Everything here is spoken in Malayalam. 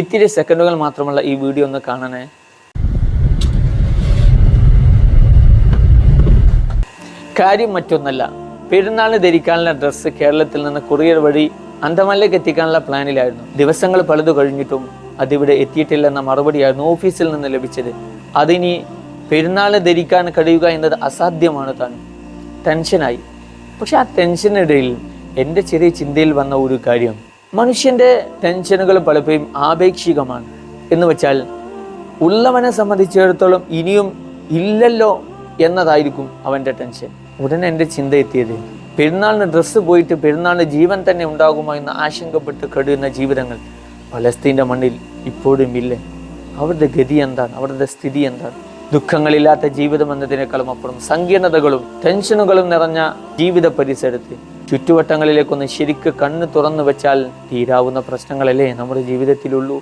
ഇത്തിരി സെക്കൻഡുകൾ മാത്രമുള്ള ഈ വീഡിയോ ഒന്ന് കാണണേ. കാര്യം മറ്റൊന്നല്ല പെരുന്നാളിന് ധരിക്കാനുള്ള ഡ്രസ്സ് കേരളത്തിൽ നിന്ന് കൊറിയർ വഴി അന്തമാനിലേക്ക് എത്തിക്കാനുള്ള പ്ലാനിലായിരുന്നു ദിവസങ്ങൾ പലതു കഴിഞ്ഞിട്ടും അതിവിടെ എത്തിയിട്ടില്ലെന്ന മറുപടിയായിരുന്നു ഓഫീസിൽ നിന്ന് ലഭിച്ചത്. അതിനി പെരുന്നാളിന് ധരിക്കാൻ കഴിയുക എന്നത് അസാധ്യമാണ് താൻ ടെൻഷനായി പക്ഷെ ആ ടെൻഷനിടയിൽ എന്റെ ചെറിയ ചിന്തയിൽ വന്ന ഒരു കാര്യം. മനുഷ്യന്റെ ടെൻഷനുകൾ പലപ്പോഴും ആപേക്ഷികമാണ്. എന്ന് വെച്ചാൽ ഉള്ളവനെ സംബന്ധിച്ചിടത്തോളം ഇനിയും ഇല്ലല്ലോ എന്നതായിരിക്കും അവന്റെ ടെൻഷൻ ഉടനെ എന്റെ ചിന്ത എത്തിയത് പെരുന്നാളിന് ഡ്രസ്സ് പോയിട്ട് പെരുന്നാളിന് ജീവൻ തന്നെ ഉണ്ടാകുമോ എന്ന് ആശങ്കപ്പെട്ട് കഴിയുന്ന ജീവിതങ്ങൾ പലസ്തീന്റെ മണ്ണിൽ ഇപ്പോഴും ഇല്ലേ. അവരുടെ ഗതി എന്താണ്? അവരുടെ സ്ഥിതി എന്താണ്? ദുഃഖങ്ങളില്ലാത്ത ജീവിതം എന്നതിനേക്കാളും അപ്പുറം സങ്കീർണതകളും ടെൻഷനുകളും നിറഞ്ഞ ജീവിത പരിസരത്ത് ചുറ്റുവട്ടങ്ങളിലേക്കൊന്ന് ശരിക്ക് കണ്ണ് തുറന്നു വെച്ചാൽ തീരാവുന്ന പ്രശ്നങ്ങളല്ലേ നമ്മുടെ ജീവിതത്തിലുള്ളൂ?